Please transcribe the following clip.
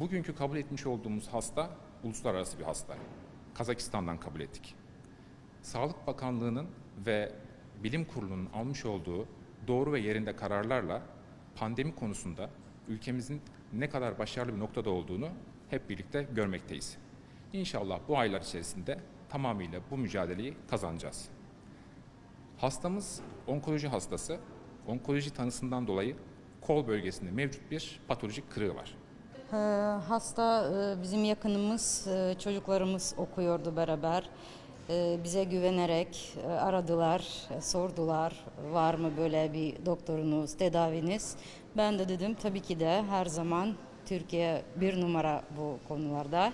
Bugünkü kabul etmiş olduğumuz hasta uluslararası bir hasta. Kazakistan'dan kabul ettik. Sağlık Bakanlığı'nın ve Bilim Kurulu'nun almış olduğu doğru ve yerinde kararlarla pandemi konusunda ülkemizin ne kadar başarılı bir noktada olduğunu hep birlikte görmekteyiz. İnşallah bu aylar içerisinde tamamıyla bu mücadeleyi kazanacağız. Hastamız onkoloji hastası. Onkoloji tanısından dolayı kol bölgesinde mevcut bir patolojik kırığı var. Ee, Hasta e, bizim yakınımız, e, çocuklarımız okuyordu beraber. Ee, Bize güvenerek e, aradılar, sordular var mı böyle bir doktorunuz, tedaviniz. Ben de dedim tabii ki de her zaman Türkiye bir numara bu konularda.